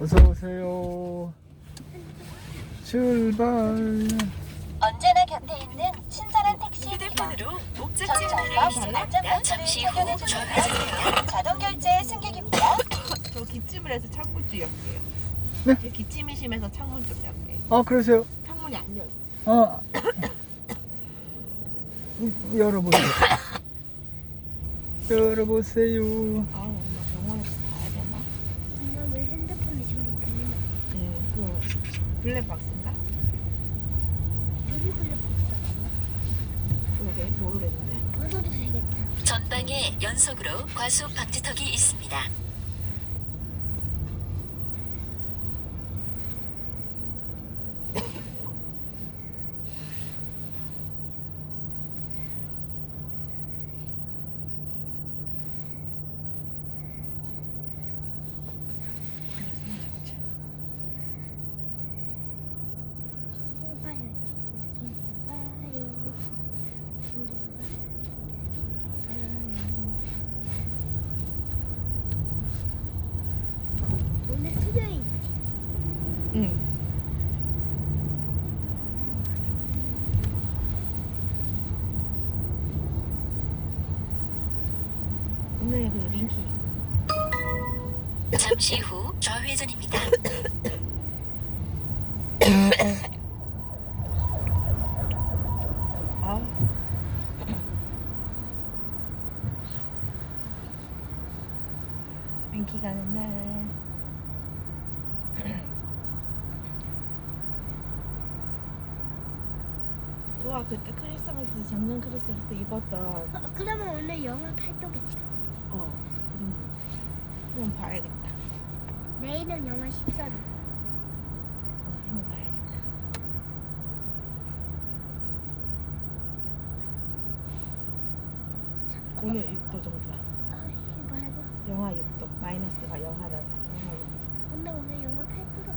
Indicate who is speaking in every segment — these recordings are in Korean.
Speaker 1: 어서 오세요. 출발.
Speaker 2: 언제나 곁에 있는 친절한 택시입니다.
Speaker 3: 휴대폰으로 목적지
Speaker 2: 전전과
Speaker 3: 문을
Speaker 2: 안전벨트를
Speaker 3: 이용합니다. 잠시 후
Speaker 2: 착용해 주세요.
Speaker 3: 좌회전입니다.
Speaker 2: 자동 결제 승객입니다.
Speaker 4: 저 기침을 해서 창문 좀 열게요.
Speaker 1: 네?
Speaker 4: 제 기침이 심해서 창문 좀 열게요.
Speaker 1: 아, 그러세요?
Speaker 4: 창문이 안 열려.
Speaker 1: 아. 열어보세요. 열어보세요.
Speaker 4: 아, 엄마 병원에서 가야 되나?
Speaker 5: 엄마 왜 핸드폰이 저렇게 해놔?
Speaker 4: 응, 그 블랙박스인가?
Speaker 5: 여기.
Speaker 4: 그러게 모르겠는데.
Speaker 5: 벗어도 되겠다.
Speaker 3: 전방에 연속으로 과속 방지턱이 있습니다.
Speaker 5: 봐야지. 봐요. 오늘 수요일이지.
Speaker 4: 응. 오늘 그 링키
Speaker 3: 잠시 후 좌회전입니다.
Speaker 4: 아. 링키 가는 날. 우와 그때 크리스마스 작년 크리스마스 때 입었던.
Speaker 5: 어, 그러면 오늘 영화 팔도겠다.
Speaker 4: 어 그럼 한번 봐야겠다
Speaker 5: 내일은 영화 14로.
Speaker 4: 어, 한번 봐야겠다 오늘 6도 정도야
Speaker 5: 아, 이거 뭐라고?
Speaker 4: 영하 6도 마이너스가 영하다 영하 6도
Speaker 5: 근데 오늘 영화 8도로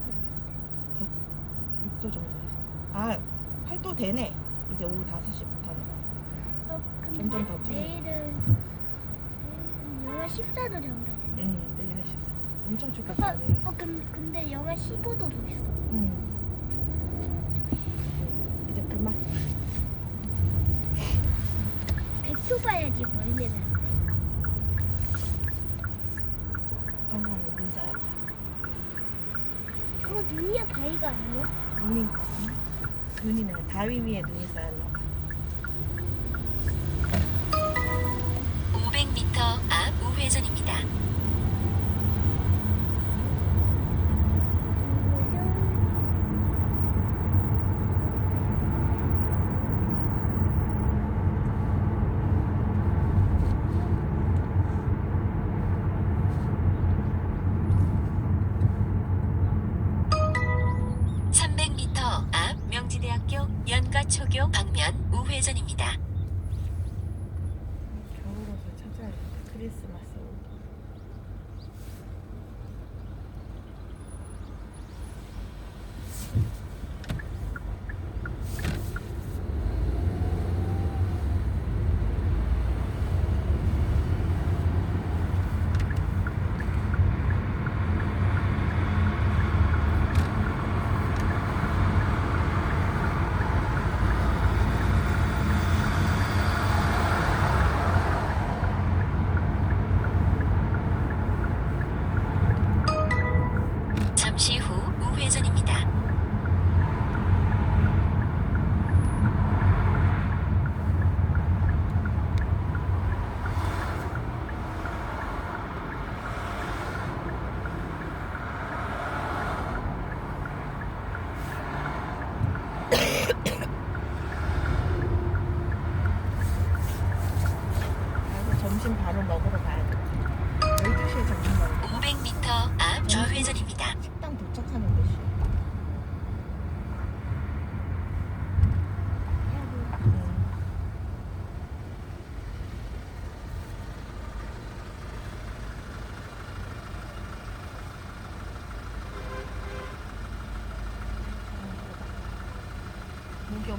Speaker 4: 6도 정도야. 아, 8도 되네. 이제 오후 5시부터는.
Speaker 5: 어, 근데
Speaker 4: 점점 더.
Speaker 5: 내일은, 내일은 영화 14도 정도 돼.
Speaker 4: 14. 엄청 춥겠다, 내일.
Speaker 5: 어, 근데, 근데 영하 15도도 있어.
Speaker 4: 응. 이제 그만.
Speaker 5: 100초 봐야지 멀면 안 돼.
Speaker 4: 관상에 눈 쌓였다.
Speaker 5: 저거 눈이야 바위가 아니야?
Speaker 4: 눈이, 눈이네. 다위 위에 눈이 쌓였나 봐.
Speaker 3: 500m 앞 우회전입니다. 가초교 방면 우회전입니다.
Speaker 4: 겨울옷을 찾아야겠다. 크리스마스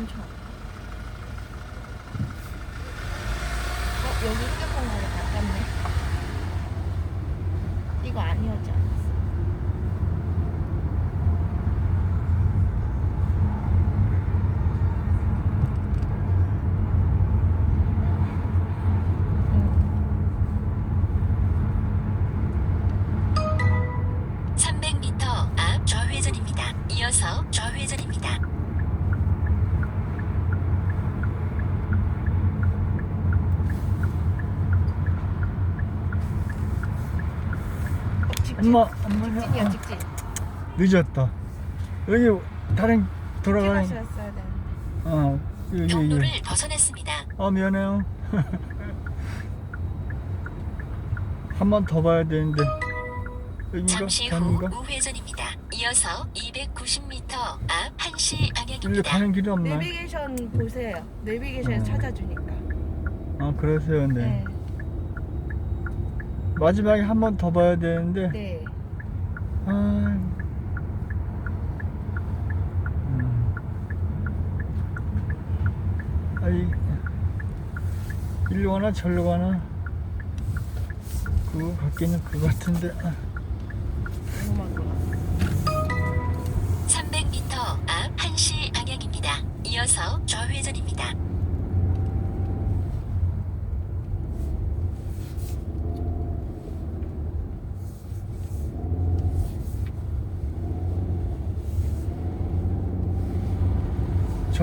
Speaker 4: 괜찮아. 어, 여기 휴대폰 가게 가깝네. 이거 아니었지 않았어? 앞 좌회전입니다.
Speaker 3: 이어서 좌회전입니다.
Speaker 4: 직진.
Speaker 1: 엄마,
Speaker 4: 직진이야
Speaker 1: 엄마,
Speaker 4: 직진.
Speaker 1: 늦었다. 여기 다른 돌아가는,
Speaker 4: 찍으셨어야.
Speaker 1: 어, 여기,
Speaker 3: 경로를
Speaker 1: 여기.
Speaker 3: 벗어났습니다.
Speaker 1: 아, 미안해요. 한 번 더 봐야 되는데. 여긴가?
Speaker 3: 잠시 후? 우회전입니다. 이어서 290m 앞 1시
Speaker 1: 일로
Speaker 3: 방향입니다.
Speaker 1: 가는 길이 없나?
Speaker 4: 내비게이션 보세요. 내비게이션
Speaker 1: 어.
Speaker 4: 찾아주니까.
Speaker 1: 아, 그러세요, 네.
Speaker 4: 네.
Speaker 1: 마지막에 한 번 더 봐야 되는데.
Speaker 4: 네.
Speaker 1: 아. 음. 아이, 일로 가나 절로 가나? 그거 같기는 그거 같은데. 아.
Speaker 4: 궁금하구나.
Speaker 3: 300m 앞 1시 방향입니다. 이어서 좌회전입니다.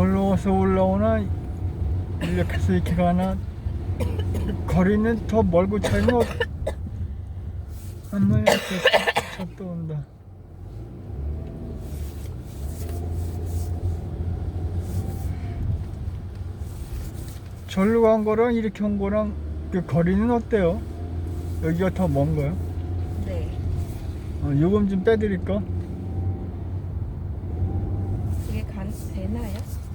Speaker 1: 절로 가서 올라오나? 이렇게 해서 이렇게 가나? 거리는 더 멀고 차이는 없... 엄마야, 저또 온다. 절로 간 거랑 이렇게 온 거랑 그 거리는 어때요? 여기가 더 먼가요?
Speaker 4: 네.
Speaker 1: 어, 요금 좀 빼드릴까?
Speaker 4: 그게 간 되나요?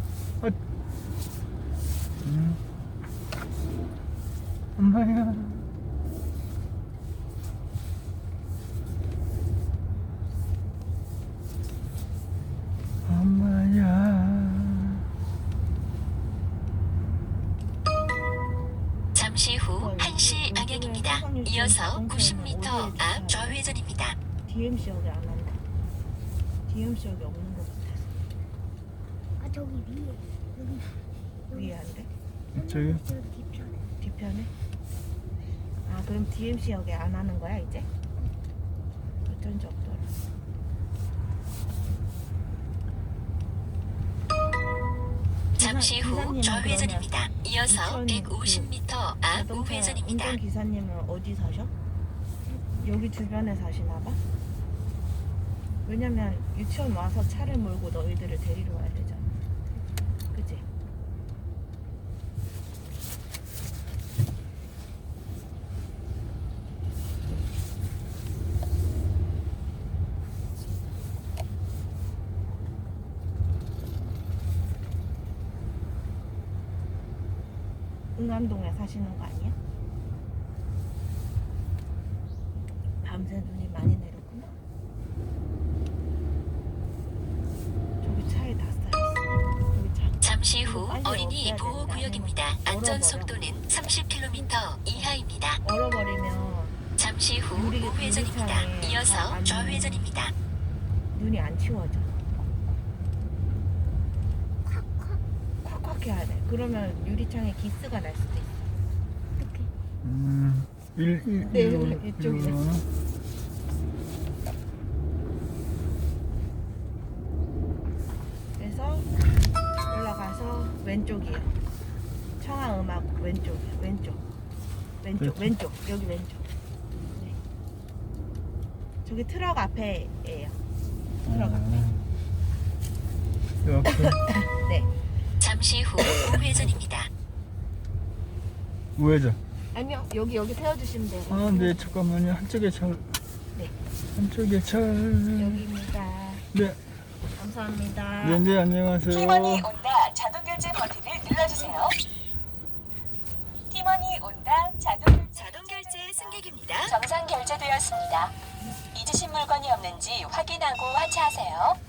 Speaker 3: 잠시 후
Speaker 4: 어,
Speaker 3: 1시
Speaker 4: 요즘에
Speaker 3: 방향입니다. 이어서
Speaker 4: 자동차는
Speaker 3: 90m
Speaker 4: 어디에
Speaker 3: 앞? 좌회전입니다.
Speaker 4: DMC 여기 안 한다. DMC 여기 없는
Speaker 5: 저기 위에 여기
Speaker 4: 위에 안 돼?
Speaker 1: 저기
Speaker 5: 저 뒤편에
Speaker 4: 뒤편에? 아 그럼 DMC 여기 안 하는 거야 이제? 어쩐지 없더라.
Speaker 3: 잠시 후
Speaker 4: 기사님은
Speaker 3: 좌회전입니다. 이어서
Speaker 4: 인천
Speaker 3: 150m 앞
Speaker 4: 자동차
Speaker 3: 우회전입니다.
Speaker 4: 운전 기사님은 어디 사셔? 여기 주변에 사시나 봐? 왜냐면 유치원 와서 차를 몰고 너희들을 데리러 와야 되잖아. 그치? 응암동에 사시는 거 아니야? 밤새 눈이 많이 내렸구나. 저기 차에 다 쌓였어. 여기 차.
Speaker 3: 잠시 후
Speaker 4: 빨리
Speaker 3: 어린이
Speaker 4: 없애야
Speaker 3: 보호
Speaker 4: 된다.
Speaker 3: 구역입니다. 안전. 속도는 30km 이하입니다.
Speaker 4: 얼어버리면
Speaker 3: 잠시 후
Speaker 4: 우리
Speaker 3: 우회전입니다.
Speaker 4: 유리창에
Speaker 3: 이어서
Speaker 4: 안-
Speaker 3: 좌회전입니다.
Speaker 4: 눈이 안 치워져. 콱콱 해야 돼. 그러면 유리창에 기스가 날 수도 있어.
Speaker 5: 이렇게
Speaker 1: 음, 일, 일,
Speaker 4: 네,
Speaker 1: 일로,
Speaker 4: 이쪽이네.
Speaker 1: 일로 가나?
Speaker 4: 그래서 올라가서 왼쪽이에요. 청아 음악 왼쪽, 왼쪽, 왼쪽,
Speaker 1: 왼쪽.
Speaker 4: 왼쪽, 여기 왼쪽. 네. 저기 트럭 앞에예요. 트럭 앞에.
Speaker 1: 이렇게.
Speaker 4: 네.
Speaker 3: 잠시 후 우회전입니다.
Speaker 1: 우회전.
Speaker 4: 아니요, 여기 여기 세워주시면 돼요.
Speaker 1: 아, 네, 잠깐만요. 한쪽에 절.
Speaker 4: 네.
Speaker 1: 한쪽에 절.
Speaker 4: 여기입니다.
Speaker 1: 네,
Speaker 4: 감사합니다.
Speaker 1: 네, 네, 안녕하세요.
Speaker 2: 팀원이 온다 자동 결제 버튼을 눌러주세요. 팀원이 온다 자동 결제
Speaker 3: 자동 결제 승객입니다.
Speaker 2: 정상 결제되었습니다. 잊으신 물건이 없는지 확인하고 하차하세요.